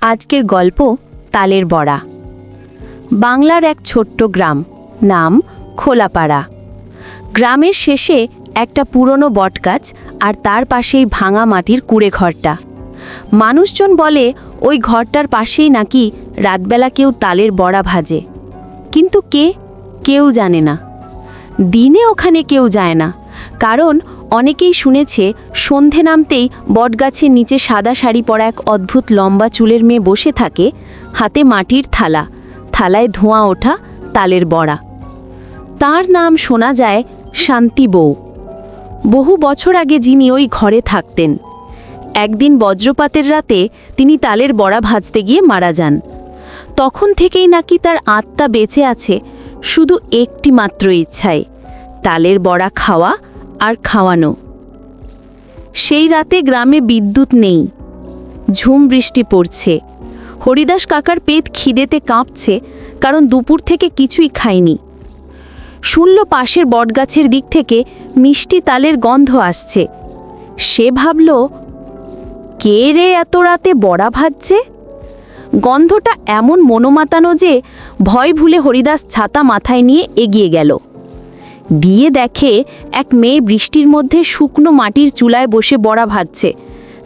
আজকের গল্প তালের বড়া। বাংলার এক ছোট্ট গ্রাম, নাম খোলাপাড়া। গ্রামের শেষে একটা পুরনো বটগাছ আর তার পাশেই ভাঙা মাটির কুড়ে ঘরটা। মানুষজন বলে ওই ঘরটার পাশেই নাকি রাতবেলা কেউ তালের বড়া ভাজে। কিন্তু কে? কেউ জানে না। দিনে ওখানে কেউ যায় না। কারণ অনেকেই শুনেছে, সন্ধে নামতেই বটগাছের নিচে সাদা শাড়ি পরা এক অদ্ভুত লম্বা চুলের মেয়ে বসে থাকে, হাতে মাটির থালা, থালায় ধোঁয়া ওঠা, তালের বড়া। তার নাম শোনা যায় শান্তি বউ। বহু বছর আগে যিনি ওই ঘরে থাকতেন, একদিন বজ্রপাতের রাতে তিনি তালের বড়া ভাজতে গিয়ে মারা যান। তখন থেকেই নাকি তার আত্মা বেঁচে আছে, শুধু একটি মাত্র ইচ্ছায়, তালের বড়া খাওয়া আর খাওয়ানো। সেই রাতে গ্রামে বিদ্যুৎ নেই। ঝুম বৃষ্টি পড়ছে। হরিদাস কাকার পেট খিদেতে কাঁপছে, কারণ দুপুর থেকে কিছুই খায়নি। শুনল পাশের বটগাছের দিক থেকে মিষ্টি তালের গন্ধ আসছে। সে ভাবল, কে রে এত রাতে বড়া ভাজছে? গন্ধটা এমন মনোমাতানো যে ভয় ভুলে হরিদাস ছাতা মাথায় নিয়ে এগিয়ে গেল। দিয়ে দেখে এক মেয়ে বৃষ্টির মধ্যে শুকনো মাটির চুলায় বসে বড়া ভাজছে।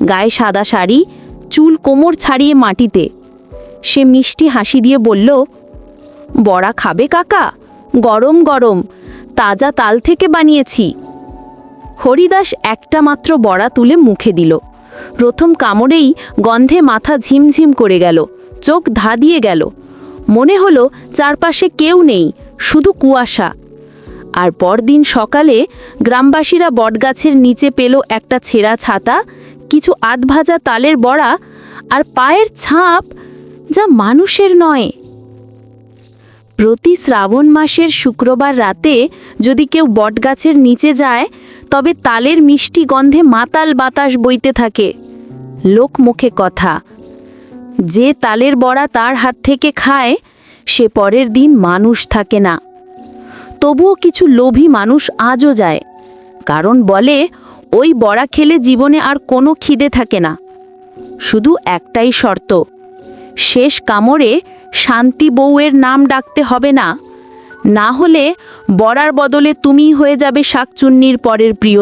গায়ে সাদা শাড়ি, চুল কোমর ছাড়িয়ে মাটিতে। সে মিষ্টি হাসি দিয়ে বলল, বড়া খাবে কাকা? গরম গরম। তাজা তাল থেকে বানিয়েছি। হরিদাস একটা মাত্র বড়া তুলে মুখে দিল। প্রথম কামড়েই গন্ধে মাথা ঝিমঝিম করে গেল, চোখ ধা দিয়ে গেল। মনে হলো চারপাশে কেউ নেই, শুধু কুয়াশা। আর পরদিন সকালে গ্রামবাসীরা বটগাছের নিচে পেল একটা ছেঁড়া ছাতা, কিছু আধভাজা তালের বড়া আর পায়ের ছাপ যা মানুষের নয়। প্রতি শ্রাবণ মাসের শুক্রবার রাতে যদি কেউ বটগাছের নিচে যায়, তবে তালের মিষ্টি গন্ধে মাতাল বাতাস বইতে থাকে। লোকমুখে কথা, যে তালের বড়া তার হাত থেকে খায়, সে পরের দিন মানুষ থাকে না। তবুও কিছু লোভী মানুষ আজও যায়। কারণ বলে, ওই বড়া খেলে জীবনে আর কোনো খিদে থাকে না। শুধু একটাই শর্ত, শেষ কামড়ে শান্তি বউয়ের নাম ডাকতে হবে না। না হলে বড়ার বদলে তুমিই হয়ে যাবে শাকচুন্নির পরের প্রিয়।